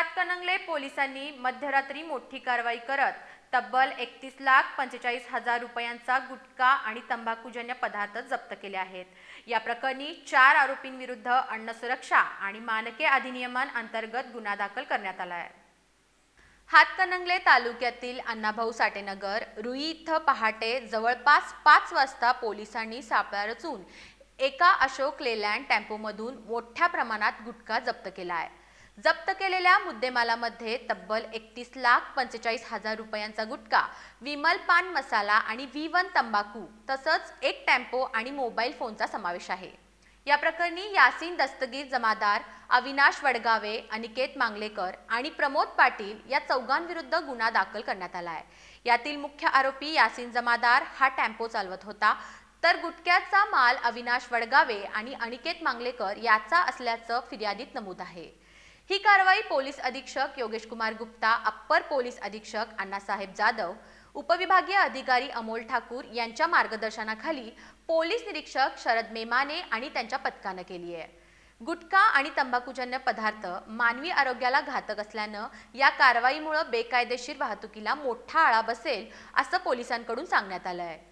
हातकणंगले पोलिसांनी मध्यरात्री मोठी कारवाई करत तब्बल एकतीस लाख पंचेचाळीस हजार रुपयांचा गुटखा आणि तंबाखूजन्य पदार्थ जप्त केले आहेत. या प्रकरणी चार आरोपींविरुद्ध अन्न सुरक्षा आणि मानके अधिनियमन अंतर्गत गुन्हा दाखल करण्यात आला आहे. हातकणंगले तालुक्यातील अण्णाभाऊ साठेनगर रुई इथं पहाटे जवळपास पाच वाजता पोलिसांनी सापळा रचून एका अशोक लेलँड टेम्पोमधून मोठ्या प्रमाणात गुटखा जप्त केला आहे. जप्त केलेल्या मुद्देमालामध्ये तब्बल एकतीस लाख पंचेचाळीस हजार रुपयांचा गुटखा विमल पान मसाला आणि व्ही वन तंबाखू तसंच एक टेम्पो आणि मोबाईल फोनचा समावेश आहे. या प्रकरणी यासीन दस्तगीर जमादार अविनाश वडगावे अनिकेत मांगलेकर आणि प्रमोद पाटील या चौघांविरुद्ध गुन्हा दाखल करण्यात आला आहे. यातील मुख्य आरोपी यासीन जमादार हा टेम्पो चालवत होता. तर गुटख्याचा माल अविनाश वडगावे आणि अनिकेत मांगलेकर याचा असल्याचं फिर्यादीत नमूद आहे. ही कारवाई पोलीस अधीक्षक योगेश कुमार गुप्ता अप्पर पोलीस अधीक्षक अण्णासाहेब जाधव उपविभागीय अधिकारी अमोल ठाकूर यांच्या मार्गदर्शनाखाली पोलीस निरीक्षक शरद मेमाने आणि त्यांच्या पथकानं केली आहे. गुटखा आणि तंबाखूजन्य पदार्थ मानवी आरोग्याला घातक असल्यानं या कारवाईमुळं बेकायदेशीर वाहतुकीला मोठा आळा बसेल असं पोलिसांकडून सांगण्यात आलं आहे.